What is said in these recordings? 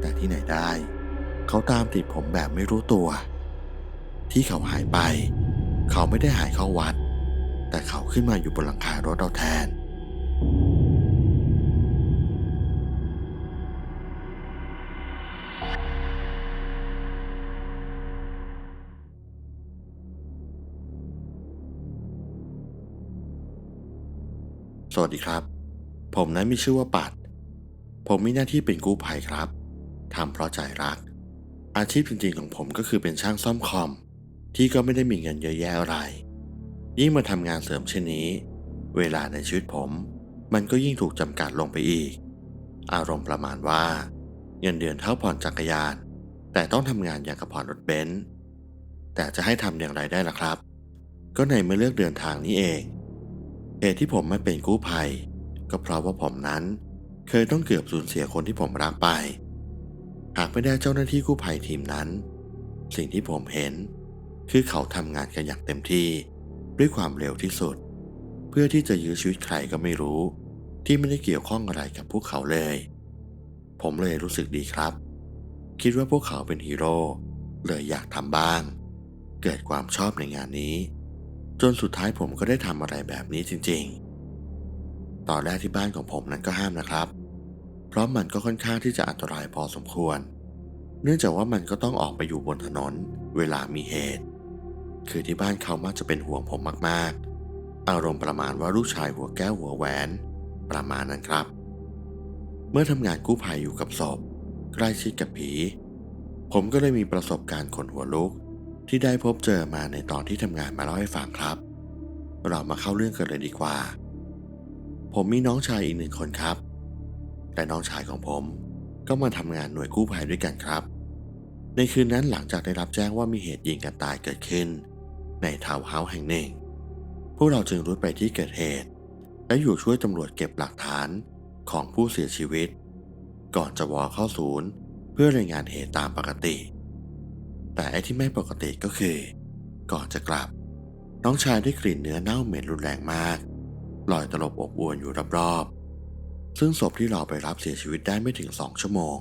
แต่ที่ไหนได้ เขาตามติดผมแบบไม่รู้ตัว ที่เขาหายไป เขาไม่ได้หายเข้าวัด แต่เขาขึ้นมาอยู่บนหลังคารถเราแทน สวัสดีครับ ผมนั้นมีชื่อว่าปัดผมมีหน้าที่เป็นกู้ภัยครับ ทำเพราะใจรัก อาชีพจริงๆของผมก็คือเป็นช่างซ่อมคอม ที่ก็ไม่ได้มีเงินเยอะแยะอะไร ยิ่งมาทำงานเสริมเช่นนี้ เวลาในชีวิตผม มันก็ยิ่งถูกจำกัดลงไปอีก อารมณ์ประมาณว่า เงินเดือนเท่าผ่อนจักรยาน แต่ต้องทำงานอย่างกับผ่อนรถเบนซ์แต่จะให้ทำอย่างไรได้ล่ะครับ ก็ในเมื่อเลือกเดินทางนี้เองเหตุที่ผมไม่เป็นกู้ภัย ก็เพราะว่าผมนั้น เคยต้องเกือบสูญเสียคนที่ผมรักไป หากไม่ได้เจ้าหน้าที่กู้ภัยทีมนั้น สิ่งที่ผมเห็น คือเขาทำงานกันอย่างเต็มที่ ด้วยความเร็วที่สุด เพื่อที่จะยื้อชีวิตใครก็ไม่รู้ ที่ไม่ได้เกี่ยวข้องอะไรกับพวกเขาเลย ผมเลยรู้สึกดีครับ คิดว่าพวกเขาเป็นฮีโร่เลยอยากทำบ้าง เกิดความชอบในงานนี้ จนสุดท้ายผมก็ได้ทำอะไรแบบนี้จริง ๆ ตอนแรกที่บ้านของผมนั้นก็ห้ามนะครับ เพราะมันก็ค่อนข้างที่จะอันตรายพอสมควร เนื่องจากว่ามันก็ต้องออกไปอยู่บนถนนเวลามีเหตุ คือที่บ้านเขามักจะเป็นห่วงผมมากๆ อารมณ์ประมาณว่าลูกชายหัวแก้วหัวแหวน ประมาณนั้นครับ เมื่อทำงานกู้ภัยอยู่กับศพใกล้ชิดกับผี ผมก็เลยมีประสบการณ์ขนหัวลุก ที่ได้พบเจอมาในตอนที่ทำงานมาเล่าให้ฟังครับ เรามาเข้าเรื่องกันเลยดีกว่า ผมมีน้องชายอีกหนึ่งคนครับ แต่น้องชายของผม ก็มาทำงานหน่วยกู้ภัยด้วยกันครับ ในคืนนั้นหลังจากได้รับแจ้งว่ามีเหตุยิงกันตายเกิดขึ้น ในทาวน์เฮาส์แห่งหนึ่ง พวกเราจึงรุดไปที่เกิดเหตุ และอยู่ช่วยตำรวจเก็บหลักฐานของผู้เสียชีวิต ก่อนจะวอเข้าศูนย์ เพื่อรายงานเหตุตามปกติ แต่ไอ้ที่ไม่ปกติก็คือ ก่อนจะกลับ น้องชายได้กลิ่นเนื้อเน่าเหม็นรุนแรงมากลอยตลบอบอวนอยู่รอบๆ ซึ่งศพที่เราไปรับเสียชีวิตได้ไม่ถึงสองชั่วโมง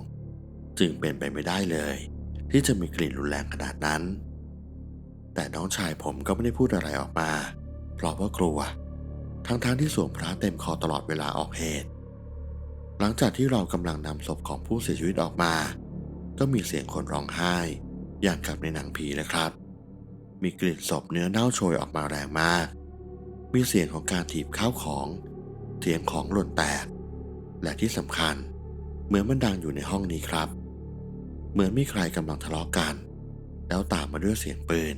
จึงเป็นไปไม่ได้เลย ที่จะมีกลิ่นรุนแรงขนาดนั้น แต่น้องชายผมก็ไม่ได้พูดอะไรออกมา เพราะว่ากลัว ทั้งๆทที่สวมพระเต็มคอตลอดเวลาออกเหตุ หลังจากที่เรากำลังนำศพของผู้เสียชีวิตออกมา ก็มีเสียงคนร้องไห้ อย่างกับในหนังผีเลยครับ มีกลิ่นศพเนื้อเน่าโชยออกมาแรงมาก มีเสียงของการถีบข้าวของเสียงของหล่นแตก และที่สำคัญ เหมือนมันดังอยู่ในห้องนี้ครับ เหมือนมีใครกำลังทะเลาะกัน แล้วตามมาด้วยเสียงปืน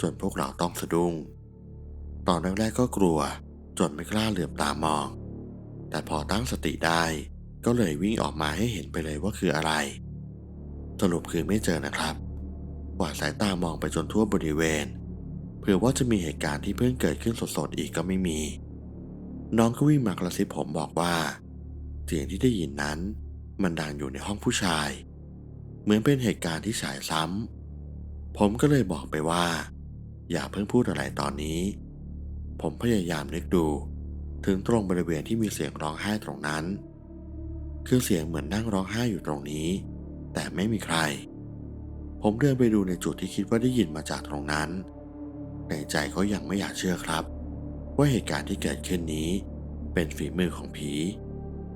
จนพวกเราต้องสะดุ้ง ตอนแรกๆก็กลัว จนไม่กล้าเหลือบตามอง แต่พอตั้งสติได้ก็เลยวิ่งออกมาให้เห็นไปเลยว่าคืออะไร สรุปคือไม่เจอนะครับกวาดสายตามองไปจนทั่วบริเวณ เผื่อว่าจะมีเหตุการณ์ที่เพิ่งเกิดขึ้นสดๆอีกก็ไม่มี น้องก็วิ่งมากระซิบผมบอกว่า เสียงที่ได้ยินนั้น มันดังอยู่ในห้องผู้ชาย เหมือนเป็นเหตุการณ์ที่ฉายซ้ำ ผมก็เลยบอกไปว่า อย่าเพิ่งพูดอะไรตอนนี้ ผมพยายามนึกดู ถึงตรงบริเวณที่มีเสียงร้องไห้ตรงนั้น คือเสียงเหมือนนั่งร้องไห้อยู่ตรงนี้ แต่ไม่มีใคร ผมเดินไปดูในจุดที่คิดว่าได้ยินมาจากตรงนั้น ในใจก็ยังไม่อยากเชื่อครับ ว่าเหตุการณ์ที่เกิดขึ้นนี้เป็นฝีมือของผี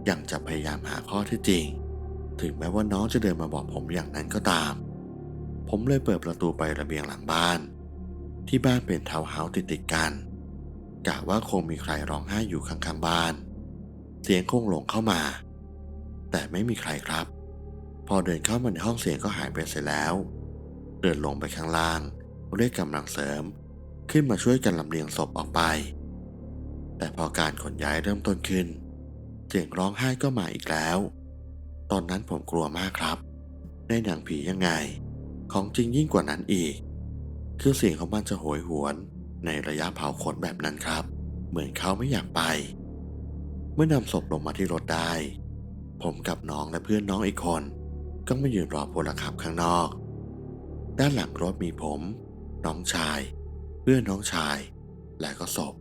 ยังจะพยายามหาข้อเท็จจริง ถึงแม้ว่าน้องจะเดินมาบอกผมอย่างนั้นก็ตาม ผมเลยเปิดประตูไประเบียงหลังบ้าน ที่บ้านเป็นทาวน์เฮาส์ติดๆกันกะว่าคงมีใครร้องไห้อยู่ข้างๆบ้าน เสียงคงหลงเข้ามา แต่ไม่มีใครครับ พอเดินเข้ามาในห้องเสียงก็หายไปเสร็จแล้ว เดินลงไปข้างล่าง เรียกกำลังเสริม ขึ้นมาช่วยกันลำเลียงศพออกไป แต่พอการขนย้ายเริ่มต้นขึ้น เสียงร้องไห้ก็มาอีกแล้ว ตอนนั้นผมกลัวมากครับ ในหนังผียังไง ของจริงยิ่งกว่านั้นอีก คือเสียงของมันจะโหยหวนในระยะเผาขนแบบนั้นครับ เหมือนเขาไม่อยากไป เมื่อนำศพลงมาที่รถได้ ผมกับน้องและเพื่อนน้องอีกคน ก็มายืนรอพลขับข้างนอก ด้านหลังรถมีผม น้องชาย เพื่อนน้องชาย และก็ศพ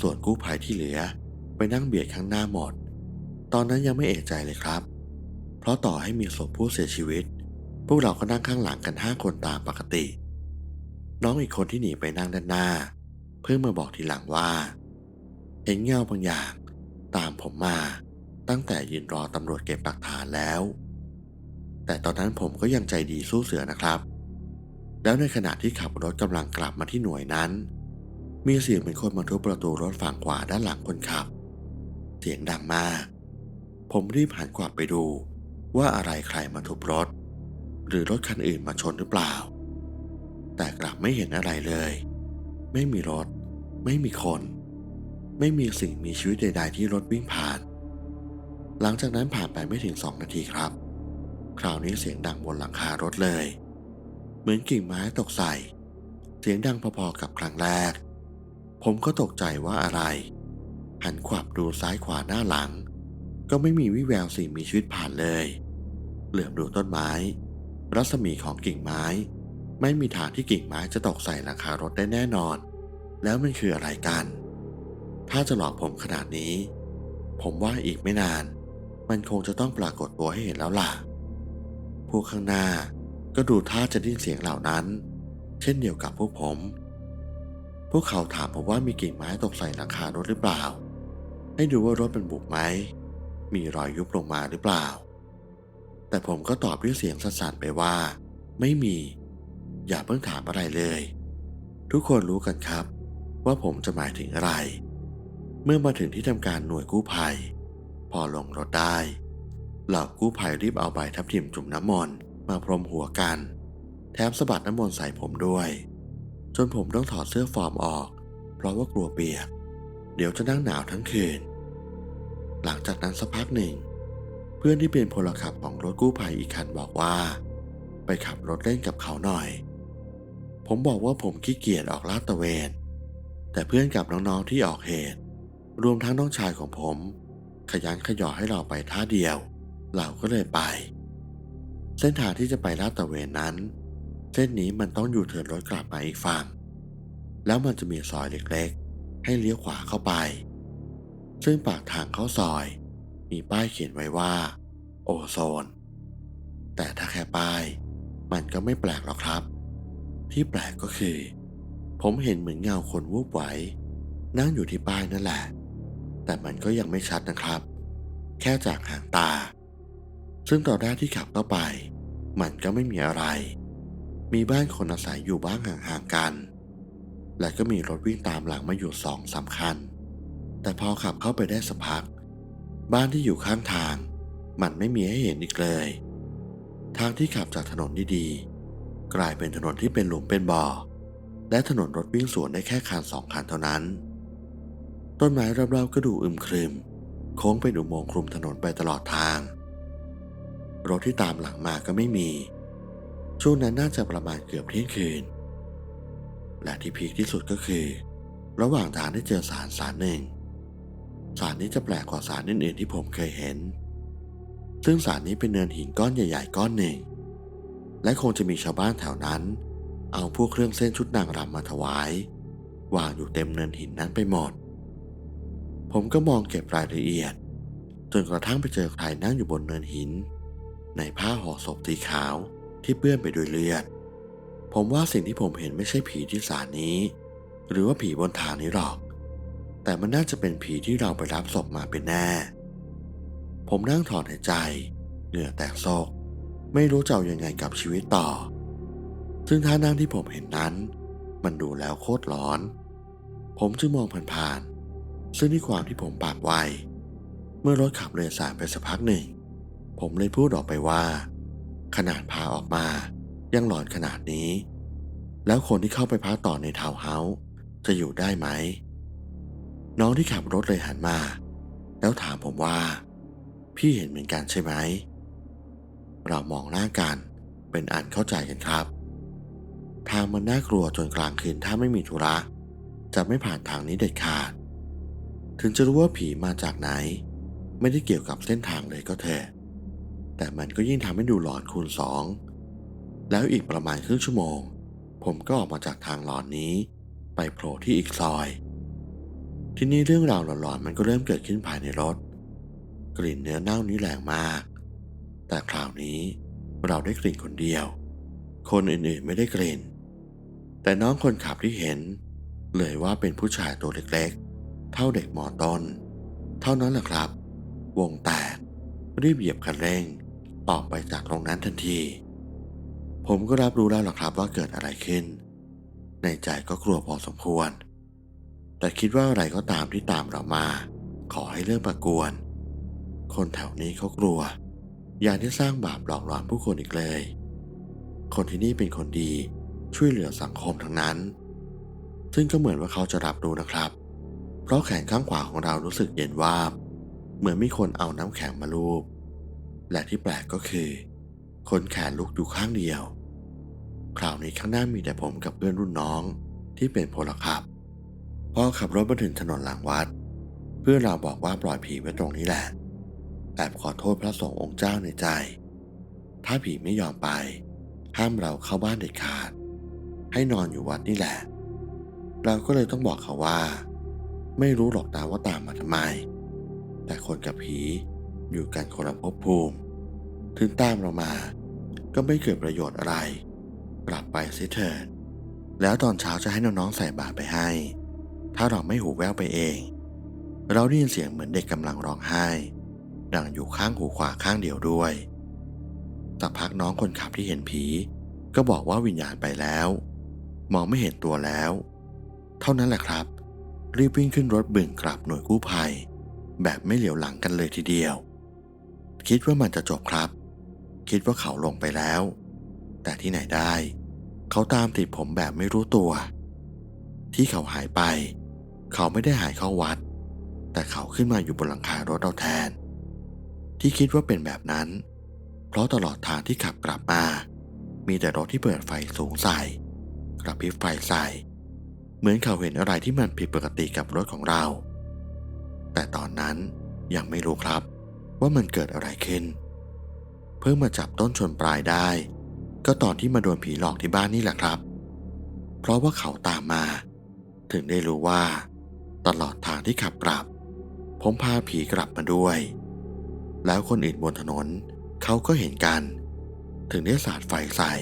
ส่วนกู้ภัยที่เหลือ ไปนั่งเบียดข้างหน้าหมด ตอนนั้นยังไม่เอกใจเลยครับ เพราะต่อให้มีศพผู้เสียชีวิต พวกเราก็นั่งข้างหลังกันห้าคนตามปกติ น้องอีกคนที่หนีไปนั่งด้านหน้า เพิ่งมาบอกทีหลังว่า เห็นเงาบางอย่าง ตามผมมา ตั้งแต่ยืนรอตำรวจเก็บหลักฐานแล้ว แต่ตอนนั้นผมก็ยังใจดีสู้เสือนะครับ แล้วในขณะที่ขับรถกำลังกลับมาที่หน่วยนั้น มีเสียงเหมือนคนมาทุบประตูรถฝั่งขวาด้านหลังคนขับ เสียงดังมาก ผมรีบหันกลับไปดูว่าอะไรใครมาทุบรถ หรือรถคันอื่นมาชนหรือเปล่า แต่กลับไม่เห็นอะไรเลย ไม่มีรถ ไม่มีคน ไม่มีสิ่งมีชีวิตใด ๆ ที่รถวิ่งผ่าน หลังจากนั้นผ่านไปไม่ถึงสองนาทีครับ คราวนี้เสียงดังบนหลังคารถเลย เหมือนกิ่งไม้ตกใส่ เสียงดังพอๆกับครั้งแรก ผมก็ตกใจว่าอะไร หันขวับดูซ้ายขวาหน้าหลัง ก็ไม่มีวิแววสิ่งมีชีวิตผ่านเลย เหลือบดูต้นไม้ รัศมีของกิ่งไม้ ไม่มีทางที่กิ่งไม้จะตกใส่หลังคารถได้แน่นอน แล้วมันคืออะไรกัน ถ้าจะหลอกผมขนาดนี้ ผมว่าอีกไม่นาน มันคงจะต้องปรากฏตัวให้เห็นแล้วล่ะ พวกข้างหน้าก็ดูท่าจะได้นเสียงเหล่านั้น เช่นเดียวกับพวกผมพวกเขาถามผมว่ามีกิ่งไม้ตกใส่หลังคารถหรือเปล่า ให้ดูว่ารถเป็นบุบไหม มีรอยยุบลงมาหรือเปล่า แต่ผมก็ตอบด้วยเสียงสั่นๆไปว่า ไม่มี อย่าเพิ่งถามอะไรเลย ทุกคนรู้กันครับ ว่าผมจะหมายถึงอะไร เมื่อมาถึงที่ทำการหน่วยกู้ภัย พอลงรถได้ เหล่ากู้ภัยรีบเอาใบทับทิมจุ่มน้ำมนต์มาพรมหัวกัน แถมสะบัดน้ำมนต์ใส่ผมด้วย จนผมต้องถอดเสื้อฟอร์มออก เพราะว่ากลัวเปียก เดี๋ยวจะนั่งหนาวทั้งคืน หลังจากนั้นสักพักหนึ่ง เพื่อนที่เป็นพลขับของรถกู้ภัยอีกคันบอกว่า ไปขับรถเล่นกับเขาหน่อย ผมบอกว่าผมขี้เกียจออกลาดตระเวน แต่เพื่อนกับน้องๆที่ออกเหตุ รวมทั้งน้องชายของผม ขยันขยอให้เราไปท่าเดียว เราก็เลยไป เส้นทางที่จะไปลาดตระเวนนั้น เส้นนี้มันต้องอยู่เทินรถกลับมาอีกฝั่งแล้วมันจะมีซอยเล็ก ให้เลี้ยวขวาเข้าไป ซึ่งปากทางเข้าซอย มีป้ายเขียนไว้ว่า โอโซน แต่ถ้าแค่ป้าย มันก็ไม่แปลกหรอกครับ ที่แปลกก็คือ ผมเห็นเหมือนเงาคนวูบไหว นั่งอยู่ที่ป้ายนั่นแหละ แต่มันก็ยังไม่ชัดนะครับ แค่จากห่างตา ซึ่งตอนแรกที่ขับเข้าไป มันก็ไม่มีอะไร มีบ้านคนอาศัยอยู่บ้างห่างๆกัน และก็มีรถวิ่งตามหลังมาอยู่สองสามคันแต่พอขับเข้าไปได้สักพัก บ้านที่อยู่ข้างทาง มันไม่มีให้เห็นอีกเลย ทางที่ขับจากถนนดีๆ กลายเป็นถนนที่เป็นหลุมเป็นบ่อ และถนนรถวิ่งสวนได้แค่คันสองคันเท่านั้น ต้นไม้รอบๆก็ดูอึมครึม โค้งเป็นอุโมงค์คลุมถนนไปตลอดทาง รถที่ตามหลังมาก็ไม่มี ช่วงนั้นน่าจะประมาณเกือบเที่ยงคืน และที่พีคที่สุดก็คือ ระหว่างทางได้เจอสารสารหนึ่ง สารนี้จะแปลกกว่าสารอื่นๆที่ผมเคยเห็น ซึ่งสารนี้เป็นเนินหินก้อนใหญ่ ๆ ก้อนหนึ่ง และคงจะมีชาวบ้านแถวนั้น เอาพวกเครื่องเส้นชุดนางรำมาถวาย วางอยู่เต็มเนินหินนั้นไปหมด ผมก็มองเก็บรายละเอียด จนกระทั่งไปเจอใครนั่งอยู่บนเนินหิน ในผ้าห่อศพสีขาวที่เปื้อนไปด้วยเลือด ผมว่าสิ่งที่ผมเห็นไม่ใช่ผีที่สารนี้ หรือว่าผีบนทางนี้หรอก แต่มันน่าจะเป็นผีที่เราไปรับศพมาเป็นแน่ ผมนั่งถอนหายใจ เหงื่อแตกโซก ไม่รู้จะเอาอยังไงกับชีวิตต่อ ซึ่งท่านั่งที่ผมเห็นนั้น มันดูแล้วโคตรร้อน ผมจึงมองผ่านๆซึ่งที่ความที่ผมปากไวเมื่อรถขับเลยสายไปสักพักหนึ่ง ผมเลยพูดออกไปว่า ขนาดพาออกมา ยังหลอนขนาดนี้ แล้วคนที่เข้าไปพักต่อในทาวน์เฮาส์จะอยู่ได้ไหม น้องที่ขับรถเลยหันมา แล้วถามผมว่า พี่เห็นเหมือนกันใช่ไหม เรามองหน้ากันเป็นอันเข้าใจกันครับ ทางมันน่ากลัวจนกลางคืนถ้าไม่มีธุระ จะไม่ผ่านทางนี้เด็ดขาด ถึงจะรู้ว่าผีมาจากไหน ไม่ได้เกี่ยวกับเส้นทางเลยก็เถอะแต่มันก็ยิ่งทำให้ดูหลอนคูณสอง แล้วอีกประมาณครึ่งชั่วโมง ผมก็ออกมาจากทางหลอนนี้ ไปโผล่ที่อีกซอย ที่นี่เรื่องราวหลอนๆมันก็เริ่มเกิดขึ้นภายในรถ กลิ่นเนื้อเน่านี้แรงมาก แต่คราวนี้เราได้กลิ่นคนเดียว คนอื่นๆไม่ได้กลิ่น แต่น้องคนขับที่เห็น เลยว่าเป็นผู้ชายตัวเล็กๆ เท่าเด็กมอต้น เท่านั้นแหละครับ วงแตกรีบเหยียบคันเร่ง ออกไปจากตรงนั้นทันที ผมก็รับรู้แล้วล่ะครับว่าเกิดอะไรขึ้น ในใจก็กลัวพอสมควร แต่คิดว่าอะไรก็ตามที่ตามเรามา ขอให้เรื่องมากวน คนแถวนี้เขากลัว อย่างที่สร้างบาปหลอกหลอนผู้คนอีกเลย คนที่นี่เป็นคนดีช่วยเหลือสังคมทั้งนั้น ซึ่งก็เหมือนว่าเขาจะรับรู้นะครับ เพราะแขนข้างขวาของเรารู้สึกเย็นวาบ เหมือนมีคนเอาน้ำแข็งมาลูบ และที่แปลกก็คือ คนแขนลุกอยู่ข้างเดียว คราวนี้ข้างหน้ามีแต่ผมกับเพื่อนรุ่นน้องที่เป็นพลขับ พอขับรถมาถึงถนนหลังวัด เพื่อนเราบอกว่าปล่อยผีไว้ตรงนี้แหละ แอบขอโทษพระสงฆ์องค์เจ้าในใจ ถ้าผีไม่ยอมไป ห้ามเราเข้าบ้านเด็ดขาด ให้นอนอยู่วัดนี่แหละ เราก็เลยต้องบอกเขาว่า ไม่รู้หรอกนะว่าตามมาทำไม แต่คนกับผีอยู่กันคนละภพภูมิ ถึงตามเรามา ก็ไม่เกิดประโยชน์อะไร กลับไปสิเถิด แล้วตอนเช้าจะให้น้องๆใส่บาตรไปให้ ถ้าเราไม่หูแว่วไปเอง เราได้ยินเสียงเหมือนเด็กกำลังร้องไห้ ดังอยู่ข้างหูขวาข้างเดียวด้วยสักพักน้องคนขับที่เห็นผี ก็บอกว่าวิญญาณไปแล้ว มองไม่เห็นตัวแล้ว เท่านั้นแหละครับ รีบวิ่งขึ้นรถบึ่งกลับหน่วยกู้ภัย แบบไม่เหลียวหลังกันเลยทีเดียว คิดว่ามันจะจบครับ คิดว่าเขาลงไปแล้ว แต่ที่ไหนได้ เขาตามติดผมแบบไม่รู้ตัว ที่เขาหายไป เขาไม่ได้หายเข้าวัด แต่เขาขึ้นมาอยู่บนหลังคารถเราแทน ที่คิดว่าเป็นแบบนั้น เพราะตลอดทางที่ขับกลับมา มีแต่รถที่เปิดไฟสูงใส่กระพริบไฟใส่ เหมือนเขาเห็นอะไรที่มันผิดปกติกับรถของเรา แต่ตอนนั้นยังไม่รู้ครับว่ามันเกิดอะไรขึ้น เพิ่งมาจับต้นชนปลายได้ ก็ตอนที่มาโดนผีหลอกที่บ้านนี่แหละครับ เพราะว่าเขาตามมา ถึงได้รู้ว่า ตลอดทางที่ขับกลับ ผมพาผีกลับมาด้วย แล้วคนอื่นบนถนนเขาก็เห็นกัน ถึงได้สาดไฟใส่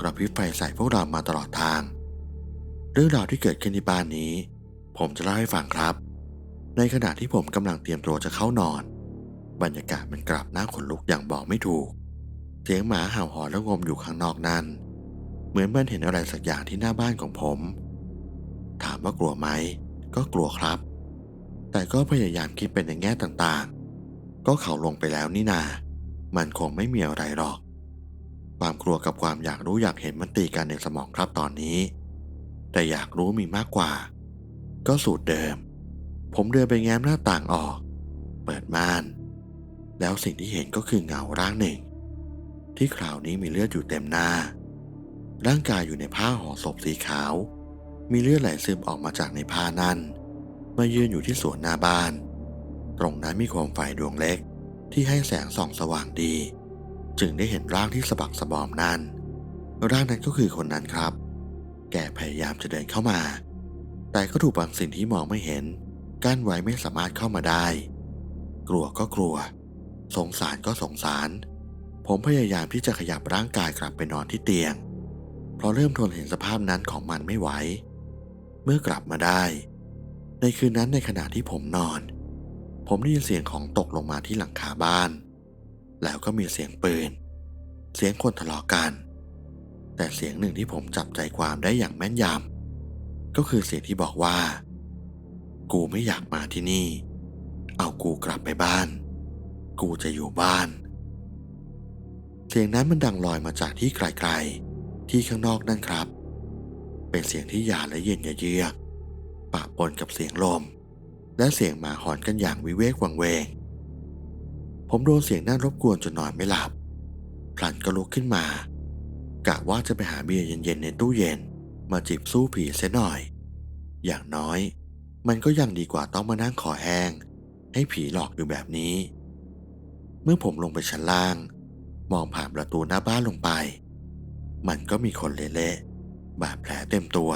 กระพริบไฟใส่พวกเรามาตลอดทาง เรื่องราวที่เกิดขึ้นที่บ้านนี้ ผมจะเล่าให้ฟังครับ ในขณะที่ผมกำลังเตรียมตัวจะเข้านอน บรรยากาศมันกลับน้าขนลุกอย่างบอกไม่ถูก เสียงหมาเห่าหอนและงมอยู่ข้างนอกนั้น เหมือนมันเห็นอะไรสักอย่างที่หน้าบ้านของผม ถามว่ากลัวไหม ก็กลัวครับ แต่ก็พยายามคิดเป็นในแง่ต่างๆ ก็เขาลงไปแล้วนี่นา มันคงไม่มีอะไรหรอก ความกลัวกับความอยากรู้อยากเห็นมันตีกันในสมองครับตอนนี้ แต่อยากรู้มีมากกว่า ก็สูตรเดิม ผมเดินไปแง้มหน้าต่างออก เปิดม่าน แล้วสิ่งที่เห็นก็คือเงาร่างหนึ่ง ที่คราวนี้มีเลือดอยู่เต็มหน้า ร่างกายอยู่ในผ้าห่อศพสีขาว มีเลือดไหลซึมออกมาจากในผ้านั้นมายืนอยู่ที่สวนหน้าบ้าน ตรงนั้นมีโคมไฟดวงเล็กที่ให้แสงส่องสว่างดี จึงได้เห็นร่างที่สะบักสะบอมนั้นร่างนั้นก็คือคนนั้นครับ แกพยายามจะเดินเข้ามา แต่ก็ถูกบางสิ่งที่มองไม่เห็น กั้นไว้ไม่สามารถเข้ามาได้ กลัวก็กลัว สงสารก็สงสาร ผมพยายามที่จะขยับร่างกายกลับไปนอนที่เตียง เพราะเริ่มทนเห็นสภาพนั้นของมันไม่ไหว เมื่อกลับมาได้ ในคืนนั้นในขณะที่ผมนอน ผมได้ยินเสียงของตกลงมาที่หลังคาบ้าน แล้วก็มีเสียงปืน เสียงคนทะเลาะกัน แต่เสียงหนึ่งที่ผมจับใจความได้อย่างแม่นยำก็คือเสียงที่บอกว่า กูไม่อยากมาที่นี่ เอากูกลับไปบ้าน กูจะอยู่บ้าน เสียงนั้นมันดังลอยมาจากที่ไกลๆ ที่ข้างนอกนั่นครับ เป็นเสียงที่หยาและเย็นเยือกปะปนกับเสียงลม และเสียงหมาหอนกันอย่างวิเวกวังเวง ผมโดนเสียงนั่นรบกวนจนนอนไม่หลับพลันก็ลุกขึ้นมากะว่าจะไปหาเบียร์เย็นๆในตู้เย็น มาจิบสู้ผีเสียหน่อย อย่างน้อย มันก็ยังดีกว่าต้องมานั่งคอแห้ง ให้ผีหลอกอยู่แบบนี้ เมื่อผมลงไปชั้นล่าง มองผ่านประตูหน้าบ้านลงไป มันก็มีคนเละๆบาดแผลเต็มตัว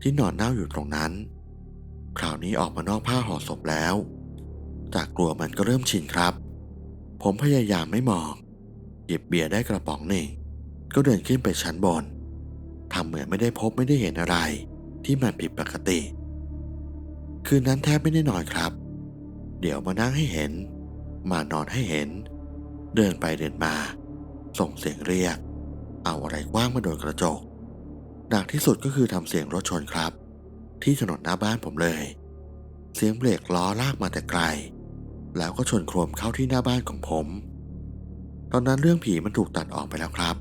ที่นอนเน่าอยู่ตรงนั้น คราวนี้ออกมานอกผ้าห่อศพแล้ว จากกลัวมันก็เริ่มชินครับ ผมพยายามไม่มอง หยิบเบียร์ได้กระป๋องหนึ่ง ก็เดินขึ้นไปชั้นบนทำเหมือนไม่ได้พบไม่ได้เห็นอะไร ที่มันผิดปกติ คืนนั้นแทบไม่ได้นอนครับ เดี๋ยวมานั่งให้เห็น มานอนให้เห็น เดินไปเดินมา ส่งเสียงเรียก เอาอะไรกว้างมาโดนกระจก หนักที่สุดก็คือทำเสียงรถชนครับ ที่ถนนหน้าบ้านผมเลย เสียงเบรกล้อลากมาแต่ไกล แล้วก็ชนโครมเข้าที่หน้าบ้านของผม ตอนนั้นเรื่องผีมันถูกตัดออกไปแล้วครับ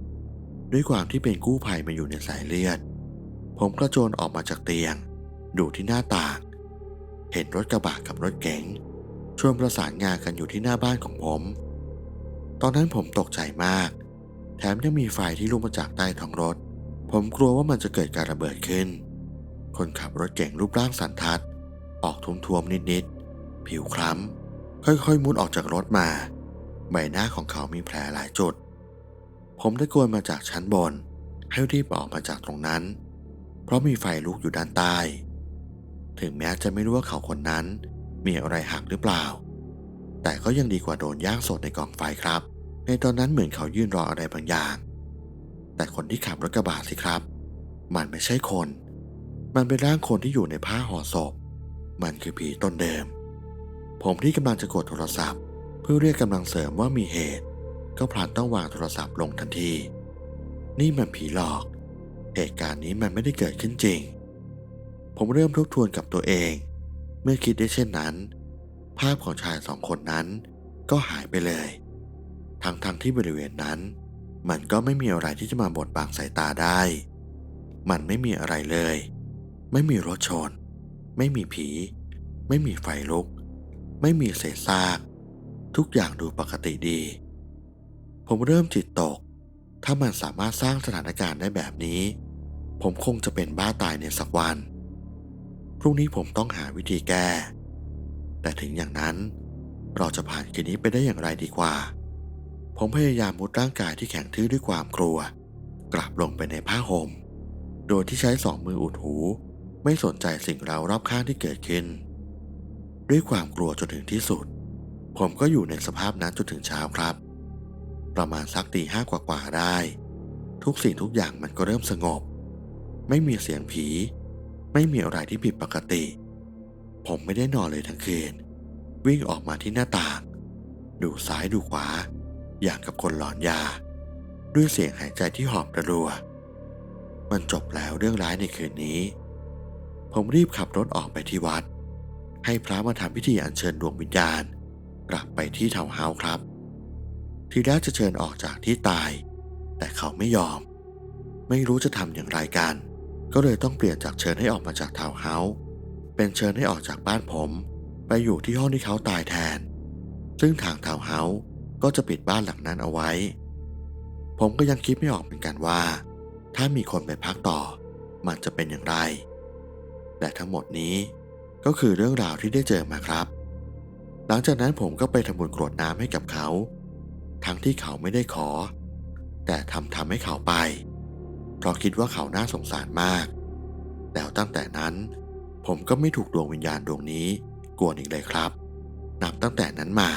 ด้วยความที่เป็นกู้ภัยมาอยู่ในสายเลือด ผมกระโจนออกมาจากเตียง ดูที่หน้าต่าง เห็นรถกระบะกับรถเก๋ง ชวนประสานงานกันอยู่ที่หน้าบ้านของผม ตอนนั้นผมตกใจมาก แถมยังมีไฟที่ลุกมาจากใต้ท้องรถ ผมกลัวว่ามันจะเกิดการระเบิดขึ้น คนขับรถเก๋งรูปร่างสันทัด ออกทุ้มๆนิดๆ ผิวคล้ำ ค่อยๆ มุดออกจากรถมา ใบหน้าของเขามีแผลหลายจุด ผมตะโกนมาจากชั้นบน ให้รีบออกมาจากตรงนั้น เพราะมีไฟลุกอยู่ด้านใต้ ถึงแม้จะไม่รู้ว่าเขาคนนั้น มีอะไรหักหรือเปล่า แต่ก็ยังดีกว่าโดนย่างสดในกองไฟครับ ในตอนนั้นเหมือนเขายืนรออะไรบางอย่าง แต่คนที่ขับรถกระบะสิครับ มันไม่ใช่คน มันเป็นร่างคนที่อยู่ในผ้าห่อศพ มันคือผีต้นเดิม ผมที่กำลังจะกดโทรศัพท์ เพื่อเรียกกำลังเสริมว่ามีเหตุ ก็พลันต้องวางโทรศัพท์ลงทันที นี่มันผีหลอก เหตุการณ์นี้มันไม่ได้เกิดขึ้นจริงผมเริ่มทบทวนกับตัวเอง เมื่อคิดได้เช่นนั้น ภาพของชายสองคนนั้นก็หายไปเลย ทั้งๆทที่บริเวณนั้น มันก็ไม่มีอะไรที่จะมาบดบังสายตาได้ มันไม่มีอะไรเลย ไม่มีรถชน ไม่มีผี ไม่มีไฟลุก ไม่มีเศษซาก ทุกอย่างดูปกติดี ผมเริ่มจิตตก ถ้ามันสามารถสร้างสถานการณ์ได้แบบนี้ ผมคงจะเป็นบ้าตายในสักวัน พรุ่งนี้ผมต้องหาวิธีแก้ แต่ถึงอย่างนั้น เราจะผ่านคืนนี้ไปได้อย่างไรดีกว่า ผมพยายามมุดร่างกายที่แข็งทื่อด้วยความกลัว กลับลงไปในผ้าห่ม โดยที่ใช้สองมืออุดหู ไม่สนใจสิ่งเรารอบข้างที่เกิดขึ้น ด้วยความกลัวจนถึงที่สุด ผมก็อยู่ในสภาพนั้นจนถึงเช้าครับ ประมาณสักตีห้ากว่าๆได้ ทุกสิ่งทุกอย่างมันก็เริ่มสงบ ไม่มีเสียงผี ไม่มีอะไรที่ผิดปกติ ผมไม่ได้นอนเลยทั้งคืน วิ่งออกมาที่หน้าต่าง ดูซ้ายดูขวา อย่างกับคนหลอนยา ด้วยเสียงหายใจที่หอบระรัว มันจบแล้วเรื่องร้ายในคืนนี้ ผมรีบขับรถออกไปที่วัด ให้พระมาทำพิธีอัญเชิญดวงวิญญาณ กลับไปที่เทาวเฮาครับ ทีแรกจะเชิญออกจากที่ตาย แต่เขาไม่ยอม ไม่รู้จะทำอย่างไรกัน ก็เลยต้องเปลี่ยนจากเชิญให้ออกมาจากทาวน์เฮาส์เป็นเชิญให้ออกจากบ้านผม ไปอยู่ที่ห้องที่เขาตายแทน ซึ่งทางทาวน์เฮาส์ก็จะปิดบ้านหลังนั้นเอาไว้ ผมก็ยังคิดไม่ออกเหมือนกันว่า ถ้ามีคนไปพักต่อ มันจะเป็นอย่างไร แต่ทั้งหมดนี้ก็คือเรื่องราวที่ได้เจอมาครับ หลังจากนั้นผมก็ไปทำบุญกรวดน้ำให้กับเขา ทั้งที่เขาไม่ได้ขอ แต่ทำทำให้เขาไป เพราะคิดว่าเขาน่าสงสารมาก แล้วตั้งแต่นั้น ผมก็ไม่ถูกดวงวิญญาณดวงนี้กวนอีกเลยครับ นับตั้งแต่นั้นมา